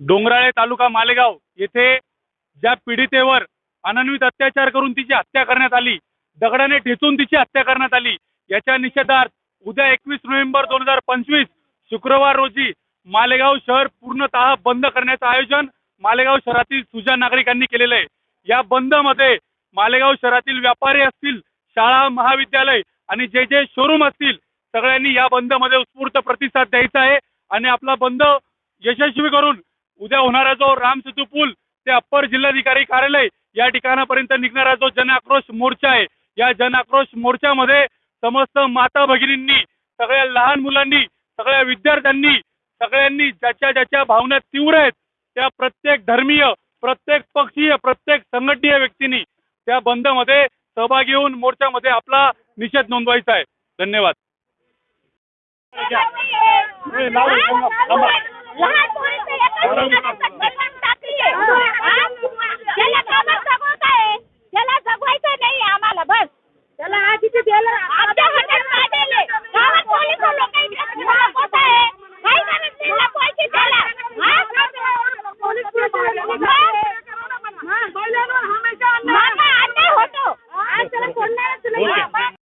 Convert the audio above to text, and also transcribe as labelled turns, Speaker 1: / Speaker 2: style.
Speaker 1: डोंगराळे तालुका मालेगाव येथे ज्या पीडितेवर अनन्वित अत्याचार करून तिची हत्या करण्यात आली दगडाने ठेचून तिची हत्या करण्यात आली याच्या निषेधार्थ उद्या एकवीस नोव्हेंबर दोन हजार पंचवीस शुक्रवार रोजी मालेगाव शहर पूर्णतः बंद करण्याचं आयोजन मालेगाव शहरातील सुजा नागरिकांनी केलेलं आहे. या बंदमध्ये मालेगाव शहरातील व्यापारी असतील शाळा महाविद्यालय आणि जे जे शोरूम असतील सगळ्यांनी या बंदमध्ये उत्स्फूर्त प्रतिसाद द्यायचा आहे आणि आपला बंद यशस्वी करून उद्या होणारा जो राम सेतू पूल ते अप्पर जिल्हाधिकारी कार्यालय या ठिकाणापर्यंत निघणारा जो जन आक्रोश मोर्चा आहे या जन आक्रोश मोर्चामध्ये समस्त माता भगिनींनी सगळ्या लहान मुलांनी सगळ्या विद्यार्थ्यांनी सगळ्यांनी ज्याच्या ज्याच्या भावना तीव्र आहेत त्या प्रत्येक धर्मीय प्रत्येक पक्षीय प्रत्येक संघटनीय व्यक्तींनी त्या बंदमध्ये सहभागी होऊन मोर्चामध्ये आपला निषेध नोंदवायचा आहे. धन्यवाद.
Speaker 2: लहान पोरीचं एका ठिकाणी टाकलीये. हा? त्याला कामात जगवत आहे. त्याला जगवायचं नाही आम्हाला बस त्याला आधीच दिलं आमच्या